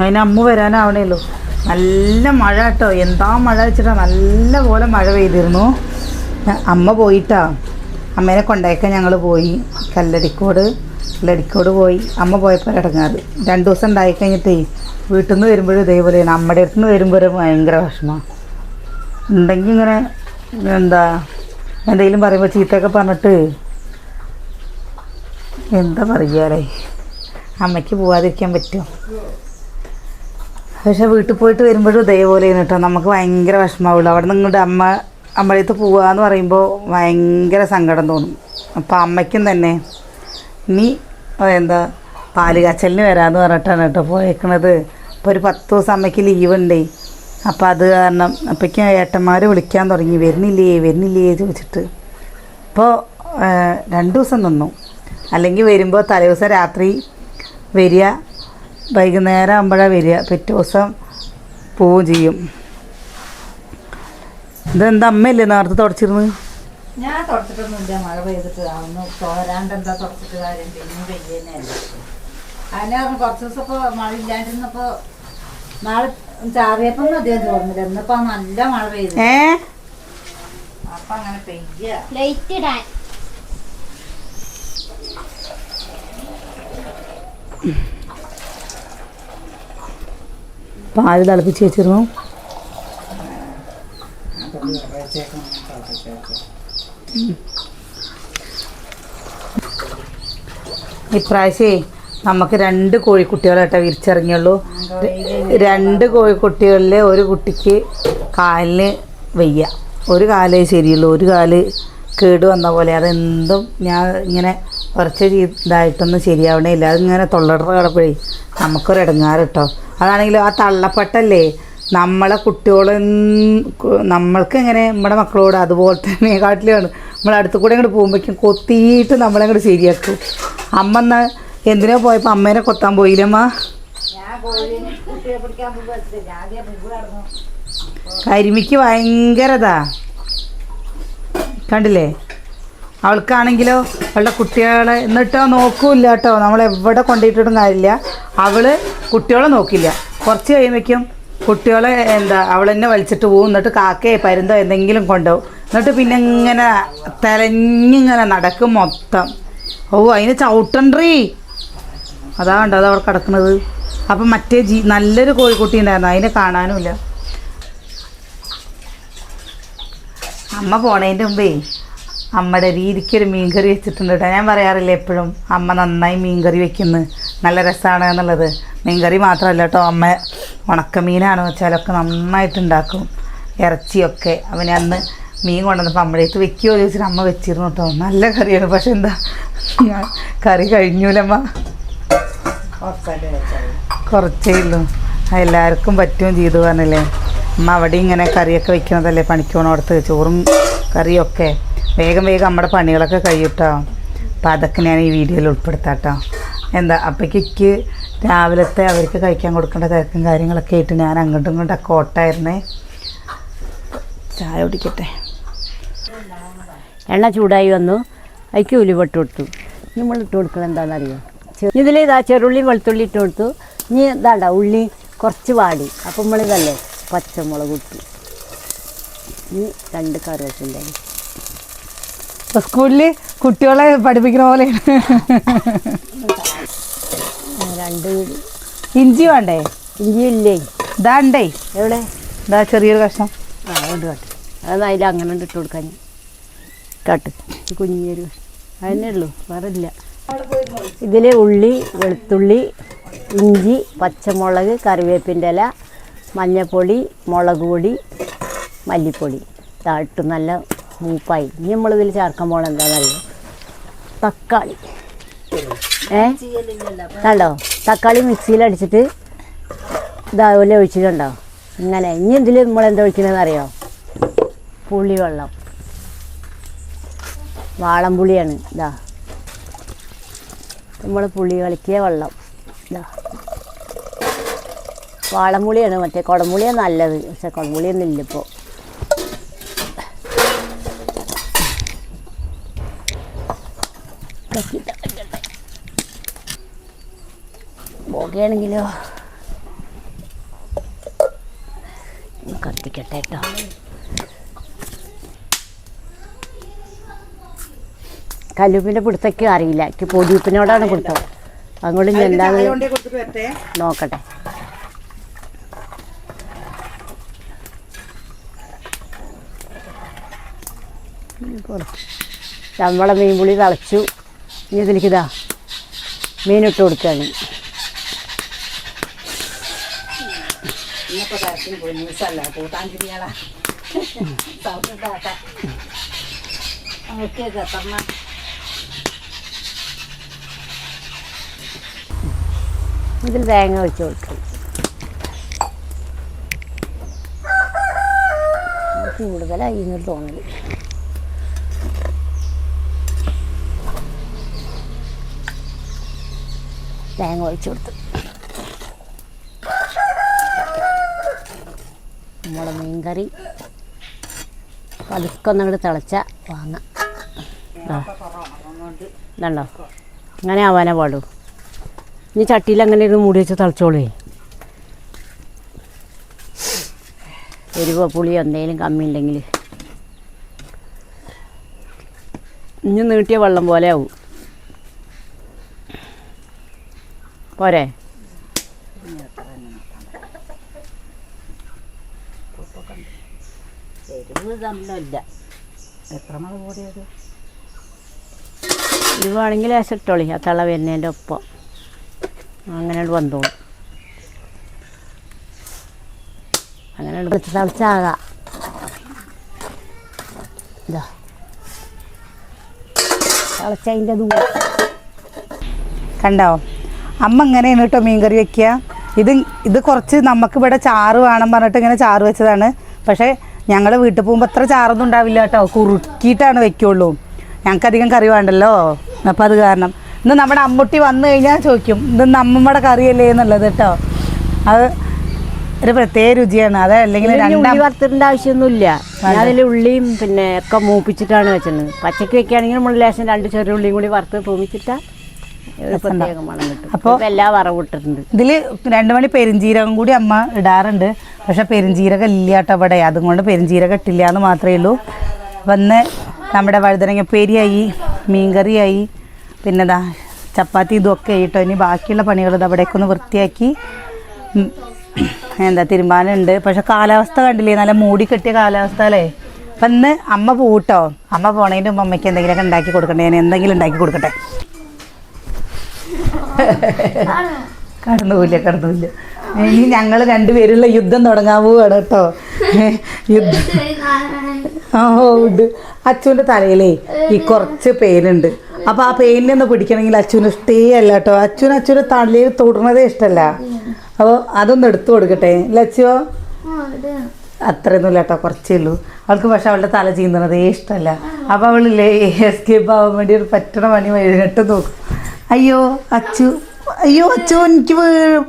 അതിന് അമ്മ വരാനാവണേല്ലോ നല്ല മഴ കേട്ടോ. എന്താ മഴ വെച്ചിട്ടാ നല്ല പോലെ മഴ പെയ്തിരുന്നു. അമ്മ പോയിട്ടാ. അമ്മേനെ കൊണ്ടേക്കാൻ ഞങ്ങൾ പോയി. കല്ലടിക്കോട് കല്ലടിക്കോട് പോയി. അമ്മ പോയപ്പോൾ ഇടങ്ങാറ്. രണ്ട് ദിവസം ഉണ്ടായി കഴിഞ്ഞിട്ടേ വീട്ടിൽ നിന്ന് വരുമ്പോഴും ഇതേപോലെയാണ് അമ്മയുടെ അടുത്ത് നിന്ന് വരുമ്പോഴും ഭയങ്കര വിഷമമാണ് ഉണ്ടെങ്കിൽ ഇങ്ങനെ എന്താ എന്തെങ്കിലും പറയുമ്പോൾ ചീത്തയൊക്കെ പറഞ്ഞിട്ട് എന്താ പറയാലേ അമ്മയ്ക്ക് പോവാതിരിക്കാൻ പറ്റുമോ? പക്ഷെ വീട്ടിൽ പോയിട്ട് വരുമ്പോഴും ഇതേപോലെ കേട്ടോ. നമുക്ക് ഭയങ്കര വിഷമാവുള്ളൂ അവിടെ നിന്ന് ഇങ്ങോട്ട് അമ്മ അമ്മയടുത്ത് പോവാന്ന് പറയുമ്പോൾ ഭയങ്കര സങ്കടം തോന്നും. അപ്പോൾ അമ്മയ്ക്കും തന്നെ നീ എന്താ പാൽ കാച്ചലിന് വരാമെന്ന് പറഞ്ഞിട്ടാണ് കേട്ടോ പോയേക്കണത്. ഇപ്പോൾ ഒരു പത്ത് ദിവസം അമ്മയ്ക്ക് ലീവ് ഉണ്ടേ. അപ്പോൾ അത് കാരണം അപ്പോഴേക്കും ഏട്ടന്മാർ വിളിക്കാൻ തുടങ്ങി. വരുന്നില്ലേ വരുന്നില്ലേ ചോദിച്ചിട്ട്. ഇപ്പോൾ രണ്ട് ദിവസം നിന്നു. അല്ലെങ്കിൽ വരുമ്പോൾ തലേദിവസം രാത്രി വരിക. വൈകുന്നേരം ആകുമ്പോഴാണ് വരിക. പിറ്റേ ദിവസം പോവുകയും ചെയ്യും. ഇതെന്താ അമ്മയല്ലേ നേരത്തെ തുടച്ചിരുന്നു ഞാൻ തുടച്ചിട്ടൊന്നുമില്ല. മഴ പെയ്തിട്ട് അന്ന് തോരാണ്ട് എന്താ തുടച്ചിട്ട് കാര്യം? പിന്നെ പെയ്യുന്നതല്ല അതിനായിരുന്നു കുറച്ച് ദിവസം ഇപ്പോൾ മഴ ഇല്ലാണ്ടിരുന്നപ്പോൾ നാളെ ചാറിയപ്പോൾ ഒന്നും അധികം തോന്നുന്നില്ല. ഇന്നിപ്പോ നല്ല മഴ പെയ്തു. ഏ? അപ്പൊ അങ്ങനെ പെയ്യ. ലൈറ്റ് ഇടാൻ. പാൽ തിളപ്പിച്ച് വെച്ചിരുന്നു. ഇപ്രാവശ്യേ നമുക്ക് രണ്ട് കോഴിക്കുട്ടികളായിട്ടാ വിരിച്ചിറങ്ങിയുള്ളൂ. രണ്ട് കോഴിക്കുട്ടികളിൽ ഒരു കുട്ടിക്ക് കാലിന് വയ്യ. ഒരു കാലേ ശരിയുള്ളൂ. ഒരു കാൽ കേട് വന്ന പോലെ. അതെന്തും ഞാൻ ഇങ്ങനെ കുറച്ച് ഇതായിട്ടൊന്നും ശരിയാവണേ ഇല്ല അതിങ്ങനെ തൊള്ളട കിടപ്പോഴേ നമുക്കൊരു ഇടങ്ങാറ് കേട്ടോ അതാണെങ്കിലും ആ തള്ളപ്പെട്ടല്ലേ? നമ്മളെ കുട്ടികളെ നമ്മൾക്ക് എങ്ങനെ നമ്മുടെ മക്കളോട് അതുപോലെ തന്നെ കാട്ടിലാണ്. നമ്മൾ അടുത്ത് കൂടെ ഇങ്ങോട്ട് പോകുമ്പോഴേക്കും കൊത്തിയിട്ട് നമ്മളങ്ങോട്ട് ശരിയാക്കും. അമ്മ എന്നാ എന്തിനാ പോയപ്പോൾ അമ്മേനെ കൊത്താൻ പോയില്ലമ്മ? കരിമിക്ക് ഭയങ്കരതാ. കണ്ടില്ലേ? അവൾക്കാണെങ്കിലോ അവളുടെ കുട്ടികളെ എന്നിട്ടോ നോക്കൂല്ല കേട്ടോ. നമ്മൾ എവിടെ കൊണ്ടിട്ടിട്ടും കാര്യമില്ല. അവൾ കുട്ടികളെ നോക്കില്ല. കുറച്ച് കഴിയുമ്പോഴേക്കും കുട്ടികളെ എന്താ അവൾ തന്നെ വലിച്ചിട്ട് പോകും എന്നിട്ട് കാക്കയെ പരുന്തോ എന്തെങ്കിലും കൊണ്ടുപോകും എന്നിട്ട് പിന്നെ ഇങ്ങനെ തെലഞ്ഞിങ്ങനെ നടക്കും മൊത്തം. ഓ അതിന് ചവിട്ടണ്ടീ അതാ കണ്ടോ അത് അവിടെ കിടക്കുന്നത്. അപ്പം മറ്റേ ജീ നല്ലൊരു കോഴിക്കുട്ടി ഉണ്ടായിരുന്നു. അതിനെ കാണാനുമില്ല അമ്മ പോണേന്റെ മുമ്പേ അമ്മയുടെ രീതിക്കൊരു മീൻകറി വെച്ചിട്ടുണ്ട് കേട്ടോ ഞാൻ പറയാറില്ല എപ്പോഴും അമ്മ നന്നായി മീൻകറി വെക്കുന്നു. നല്ല രസമാണ് എന്നുള്ളത്. മീൻകറി മാത്രമല്ല കേട്ടോ അമ്മ ഉണക്കമീനാണ് വെച്ചാലൊക്കെ നന്നായിട്ട് ഉണ്ടാക്കും ഇറച്ചിയൊക്കെ. അവന് അന്ന് മീൻ കൊണ്ടുവന്നപ്പോൾ അമ്മയുടെ വെക്കുമോ ചോദിച്ചിട്ട് അമ്മ വെച്ചിരുന്നു കേട്ടോ നല്ല കറിയാണ്. പക്ഷെ എന്താ ഞാൻ കറി കഴിഞ്ഞൂലമ്മ. കുറച്ചേ ഉള്ളൂ. എല്ലാവർക്കും പറ്റുകയും ചെയ്തു പറഞ്ഞല്ലേ. അമ്മ അവിടെ ഇങ്ങനെ കറിയൊക്കെ വെക്കുന്നതല്ലേ പണിക്കോണോടത്ത് ചോറും കറിയൊക്കെ. വേഗം വേഗം നമ്മുടെ പണികളൊക്കെ കഴിയൂട്ടോ. അപ്പം അതൊക്കെ ഞാൻ ഈ വീഡിയോയിൽ ഉൾപ്പെടുത്താം കേട്ടോ എന്താ അപ്പോഴേക്ക് രാവിലത്തെ അവർക്ക് കഴിക്കാൻ കൊടുക്കേണ്ട തിരക്കും കാര്യങ്ങളൊക്കെ ആയിട്ട് ഞാൻ അങ്ങോട്ടും ഇങ്ങോട്ടൊക്കെ ഓട്ടായിരുന്നേ. ചായ കുടിക്കട്ടെ. എണ്ണ ചൂടായി വന്നു. അതിക്ക് ഉലിപൊട്ട് കൊടുത്തു. നമ്മൾ ഇട്ട് കൊടുക്കണം എന്താണെന്നറിയോ? ഇതിൽ ഇതാ ചെറുള്ളി വെളുത്തുള്ളി ഇട്ട് കൊടുത്തു. ഇനി ഇതാണ്ട ഉള്ളി കുറച്ച് വാടി. അപ്പം നമ്മളിതല്ലേ പച്ചമുളക് ഇട്ടു. ഇനി രണ്ട് കറിവേപ്പിന്റെ സ്കൂളിൽ കുട്ടികളെ പഠിപ്പിക്കുന്ന പോലെയാണ്. രണ്ട് ഇഞ്ചി വേണ്ടേ? ഇഞ്ചി ഇല്ലേ? ഇതാ ഉണ്ടേ. എവിടെ? ഇതാ ചെറിയൊരു കഷ്ണം. ആ ഉണ്ട് കാട്ട്. അത് അതിൽ അങ്ങനെ ഇട്ട് കൊടുക്കാൻ കാട്ട്. കുഞ്ഞൊരു അതന്നെ ഉള്ളൂ വേറെ ഇല്ല. ഇതിൽ ഉള്ളി വെളുത്തുള്ളി ഇഞ്ചി പച്ചമുളക് കറിവേപ്പിന്റെ ഇല മഞ്ഞൾപ്പൊടി മുളക് പൊടി മല്ലിപ്പൊടി. ഇതാ ഇട്ട് നല്ല മൂപ്പായി. ഇനി നമ്മൾ ഇതിൽ ചേർക്കാൻ പോകണം എന്താണെന്നറിയോ തക്കാളി. ഏ? കണ്ടോ? തക്കാളി മിക്സിയിൽ അടിച്ചിട്ട് ഇതാപോലെ ഒഴിച്ചിട്ടുണ്ടോ? ഇങ്ങനെ. ഇനി ഇതിൽ നമ്മൾ എന്താ ഒഴിക്കണമെന്ന് അറിയോ പുളിവെള്ളം വാളംപുളിയാണ് ഇതാ. നമ്മൾ പുളി കളിക്കിയ വെള്ളം. ഇതാ. വാളംപുളിയാണ് മറ്റേ കുടംപുളിയാണ് നല്ലത്. പക്ഷെ കുടംപുളിയൊന്നും ഇല്ല ഇപ്പോൾ പോകുകയാണെങ്കിലോ കത്തിക്കട്ടെ കേട്ടോ. കല്ലുപ്പിന്റെ പിടുത്തൊക്കെ അറിയില്ല. എനിക്ക് പൊടിയുപ്പിനോടാണ് പിടുത്തം. അതുകൊണ്ട് ഞാൻ വരട്ടെ. നോക്കട്ടെ. നമ്മളെ മീൻപുളി തളച്ചു. ഇനി ഇതിലേക്കിതാ മീനിട്ട് കൊടുക്കുകയാണ്. ഇന്നത്തെ കാര്യത്തിന് പോയി ന്യൂസല്ല കൂട്ടാൻ തിരിയാളാ. ഓക്കെ എത്തമ്മ ഇതിൽ തേങ്ങ വെച്ച് കൊടുക്കും. കൂടുതലായി എന്നൊരു തോന്നൽ തേങ്ങ ഒഴിച്ചു കൊടുത്തു. നമ്മുടെ മീൻകറി. പതുക്കെ ഒന്നങ്ങോട്ട് തിളച്ച വാങ്ങാം ഇതാ. ഇതുണ്ടോ? അങ്ങനെ ആവാനേ പാടൂ. ഇനി ചട്ടിയിൽ അങ്ങനെ ഇരുന്ന് മൂടി വെച്ച് തിളച്ചോളേ. എരിവോ പുളി എന്തെങ്കിലും കമ്മി ഉണ്ടെങ്കിൽ. ഇനി നീട്ടിയ വെള്ളം പോലെ ആവും. പോരെ? തമ്മിലില്ല. എത്ര മഴ കൂടിയത് ഇവാണെങ്കിൽ ലേശം ഇട്ടോളി ആ തള വരുന്നതിന്റെ ഒപ്പം. അങ്ങനെ വന്നോളൂ. അങ്ങനെ തളിച്ചാകാം തിളച്ചാകാം. ഇതാ. തിളച്ചതിന്റെ ദൂരം. കണ്ടോ? അമ്മ ഇങ്ങനെയാണ് കേട്ടോ മീൻകറി വെക്കുക? ഇത് ഇത് കുറച്ച് നമുക്ക് ഇവിടെ ചാറ് വേണം പറഞ്ഞിട്ട് ഇങ്ങനെ ചാറ് വെച്ചതാണ്. പക്ഷേ ഞങ്ങൾ വീട്ടിൽ പോകുമ്പോൾ അത്ര ചാറൊന്നും ഉണ്ടാവില്ല കേട്ടോ. കുറുക്കിയിട്ടാണ് വെക്കുള്ളൂ. ഞങ്ങൾക്കധികം കറി വേണ്ടല്ലോ. അപ്പോൾ അത് കാരണം. ഇന്ന് നമ്മുടെ അമ്മുട്ടി വന്നു കഴിഞ്ഞാൽ ചോദിക്കും ഇത് അമ്മമ്മയുടെ കറിയല്ലേ? എന്നുള്ളത് കേട്ടോ. അത് ഒരു പ്രത്യേക രുചിയാണ്. അത് അല്ലെങ്കിൽ ഉള്ളി വറുത്തിടേണ്ട ആവശ്യമൊന്നുമില്ല. അതിൽ ഉള്ളിയും പിന്നെ ഒക്കെ മൂപ്പിച്ചിട്ടാണ് വെച്ചത്. പച്ചക്ക് വെക്കുകയാണെങ്കിൽ നമ്മൾ ലേശം രണ്ട് ചെറിയ ഉള്ളിയും കൂടി വറുത്ത് തൂമിച്ചിട്ടാ അപ്പോൾ എല്ലാ വറവ് ഇട്ടിട്ടുണ്ട് ഇതിൽ രണ്ട് മണി പെരിഞ്ചീരകം കൂടി അമ്മ ഇടാറുണ്ട്. പക്ഷെ പെരുംജീരകം ഇല്ല കേട്ടോ ഇവിടെ അതുകൊണ്ട് പെരുംജീരകം ഇട്ടില്ല എന്ന് മാത്രമേ ഉള്ളൂ. വന്ന് നമ്മുടെ വഴുതനങ്ങ പേരിയായി മീൻകറിയായി പിന്നെ ദാ ചപ്പാത്തി ഇതൊക്കെ ആയിട്ടോ. ഇനി ബാക്കിയുള്ള പണികൾ ഇത് അവിടേക്ക് ഒന്ന് വൃത്തിയാക്കി. എന്താ തീരുമാനമുണ്ട് പക്ഷെ കാലാവസ്ഥ കണ്ടില്ലേ? നല്ല മൂടി കെട്ടിയ കാലാവസ്ഥ അല്ലേ? അപ്പം ഇന്ന് അമ്മ പോട്ടോ? അമ്മ പോണതിന്റെ മുമ്പ് അമ്മയ്ക്ക് എന്തെങ്കിലുമൊക്കെ ഉണ്ടാക്കി കൊടുക്കണ്ടേ? ഞാൻ എന്തെങ്കിലും ഉണ്ടാക്കി കൊടുക്കട്ടെ? കടന്നുപോയില്ല കടന്നുപോയില്ല. ഇനി ഞങ്ങൾ രണ്ടുപേരുള്ള യുദ്ധം തുടങ്ങാൻ പോവാണ് കേട്ടോ. യുദ്ധം ആ ഉണ്ട്. അച്ഛന്റെ തലയിലേ ഈ കുറച്ച് പേനുണ്ട്. അപ്പോൾ ആ പേനിനൊന്ന് പിടിക്കണമെങ്കിൽ അച്ഛന് ഇഷ്ടേ അല്ല കേട്ടോ. അച്ഛന് അച്ഛന്റെ തലയിൽ തൊടുന്നതേ ഇഷ്ടമല്ല അപ്പോൾ അതൊന്ന് എടുത്തു കൊടുക്കട്ടെ. ലച്ചുവോ അത്രയൊന്നുമില്ല കേട്ടോ കുറച്ചേ ഉള്ളൂ. അവൾക്ക് പക്ഷെ അവളുടെ തല ചീന്തണതേ ഇഷ്ടമല്ല അപ്പോൾ അവളില്ലേ എസ്കേപ്പ് ആവാൻ വേണ്ടി ഒരു പറ്റണ പണി വൈകിട്ട് നോക്കും. അയ്യോ അച്ചു അയ്യോ അച്ചു എനിക്ക് വീഴും.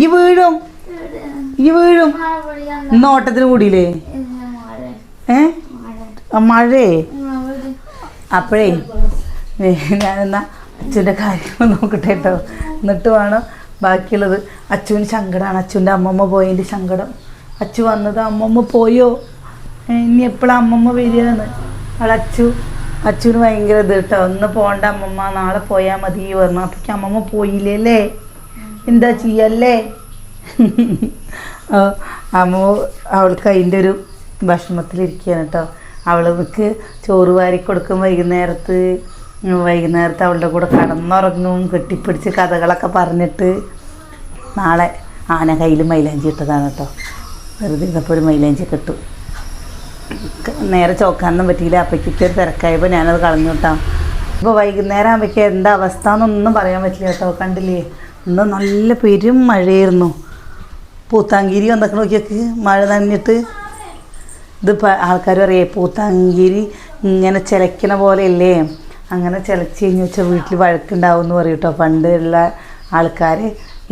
ഈ വീഴും. ഈ വീഴും. ഇന്ന് ഓട്ടത്തിന് കൂടിയില്ലേ? ഏ? മഴേ അപ്പോഴേ. ഞാനെന്നാ അച്ഛന്റെ കാര്യങ്ങൾ നോക്കട്ടെ കേട്ടോ എന്നിട്ട് വേണം ബാക്കിയുള്ളത്. അച്ഛന് സങ്കടമാണ് അച്ഛന്റെ അമ്മമ്മ പോയതിന്റെ സങ്കടം. അച്ഛു വന്നത് അമ്മമ്മ പോയോ? ഇനി എപ്പോഴാണ് അമ്മമ്മ വരികയെന്ന്. അവളെ അച്ചു അച്ഛന് ഭയങ്കര ഇത് കേട്ടോ ഒന്ന് പോണ്ട അമ്മമ്മ നാളെ പോയാൽ മതി. പറഞ്ഞു അപ്പോഴേക്കും അമ്മമ്മ പോയില്ലേ എന്താ ചെയ്യല്ലേ? അമ്മോ അവൾക്ക് അതിന്റെ ഒരു വിഷമത്തിലിരിക്കുകയാണ് കേട്ടോ. അവൾക്ക് ചോറ് വാരി കൊടുക്കും വൈകുന്നേരത്ത് വൈകുന്നേരത്ത് അവളുടെ കൂടെ കടന്നുറങ്ങും കെട്ടിപ്പിടിച്ച് കഥകളൊക്കെ പറഞ്ഞിട്ട്. നാളെ ആന കയ്യിൽ മൈലാഞ്ചി ഇട്ടതാണ് കേട്ടോ. വെറുതെ ഇതപ്പോൾ ഒരു മൈലാഞ്ചി കിട്ടും നേരെ ചോക്കാനൊന്നും പറ്റിയില്ല. അപ്പയ്ക്കൊക്കെ ഒരു തിരക്കായപ്പോൾ ഞാനത് കളഞ്ഞു കേട്ടോ. ഇപ്പോൾ വൈകുന്നേരം ആകുമ്പോഴേക്ക് എന്താ അവസ്ഥ എന്നൊന്നും പറയാൻ പറ്റില്ല കേട്ടോ. കണ്ടില്ലേ? ഇന്ന് നല്ല പെരും മഴയായിരുന്നു. പൂത്താങ്കിരി വന്നൊക്കെ നോക്കിയൊക്കെ. മഴ നനഞ്ഞിട്ട് ഇത് ആൾക്കാർ പറയേ പൂത്താങ്കിരി ഇങ്ങനെ ചിലക്കണ പോലെയല്ലേ? അങ്ങനെ ചിലച്ച് കഴിഞ്ഞ് വെച്ചാൽ വീട്ടിൽ വഴക്കുണ്ടാവും എന്ന് പറയും കേട്ടോ പണ്ടുള്ള ആൾക്കാർ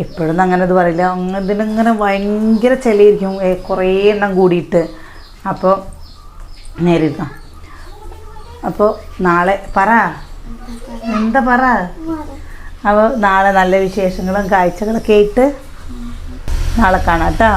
ഇപ്പോഴൊന്നും അങ്ങനെ ഇത് പറയില്ല. അങ്ങനെ ഇതിനിങ്ങനെ ഭയങ്കര ചിലയിരിക്കും കുറേ എണ്ണം കൂടിയിട്ട്. അപ്പോൾ നേരിട്ട. അപ്പോൾ നാളെ പറ. എന്താ പറ? അപ്പോൾ നാളെ നല്ല വിശേഷങ്ങളും കാഴ്ചകളൊക്കെ ആയിട്ട് നാളെ കാണാം കേട്ടോ.